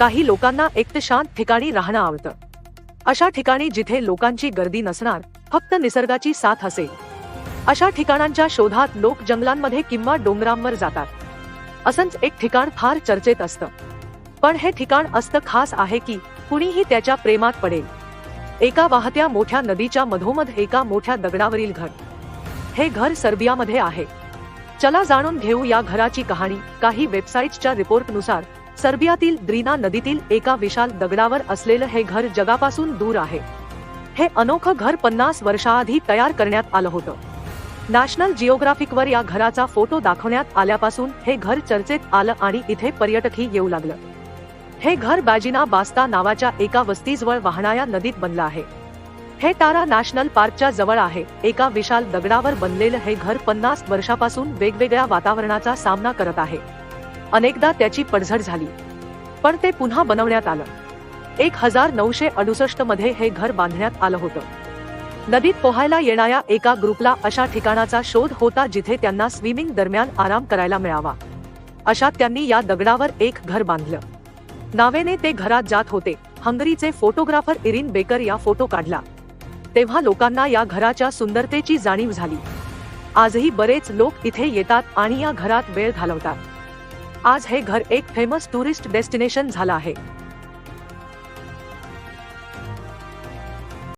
काही लोकांना एकट शांत ठिकाणी राहणं आवडतं. अशा ठिकाणी जिथे लोकांची गर्दी नसणार फक्त निसर्गाची साथ असेल. अशा ठिकाणांच्या शोधात लोक जंगलांमध्ये किंवा डोंगरांवर जातात. असंच एक ठिकाण फार चर्चेत असतं. पण हे ठिकाण असतं खास आहे की कुणीही त्याच्या प्रेमात पडेल. एका वाहत्या मोठ्या नदीच्या मधोमध एका मोठ्या दगडावरील घर. हे घर सर्बियामध्ये आहे. चला जाणून घेऊ या घराची कहाणी. काही वेबसाईट्सच्या रिपोर्टनुसार सर्बियातील द्रीना नदीतील एका विशाल दगडावर असलेलं हे घर जगापासून दूर आहे. हे अनोखं घर पन्नास वर्षाआधी तयार करण्यात आलं होतं. नॅशनल जिओग्राफिकवर या घराचा फोटो दाखवण्यात आल्यापासून हे घर चर्चेत आलं आणि इथे पर्यटकही येऊ लागलं. हे घर बॅजिना बास्ता नावाच्या एका वस्तीजवळ वाहणाऱ्या नदीत बनलं आहे. हे तारा नॅशनल पार्कच्या जवळ आहे. एका विशाल दगडावर बनलेलं हे घर पन्नास वर्षापासून वेगवेगळ्या वातावरणाचा सामना करत आहे. अनेकदा त्याची पडझड झाली. पण ते पुन्हा बनवण्यात आलं. एक हजार नऊशे अडुसष्टमध्ये हे घर बांधण्यात आलं होतं. नदीत पोहायला येणाऱ्या एका ग्रुपला अशा ठिकाणाचा शोध होता जिथे त्यांना स्विमिंग दरम्यान आराम करायला मिळावा. अशात त्यांनी या दगडावर एक घर बांधलं. नावेने ते घरात जात होते. हंगरीचे फोटोग्राफर इरिन बेकर या फोटो काढला. तेव्हा लोकांना या घराच्या सुंदरतेची जाणीव झाली. आजही बरेच लोक इथे येतात आणि या घरात वेळ घालवतात. आज हे घर एक फेमस टुरिस्ट डेस्टिनेशन झालं आहे.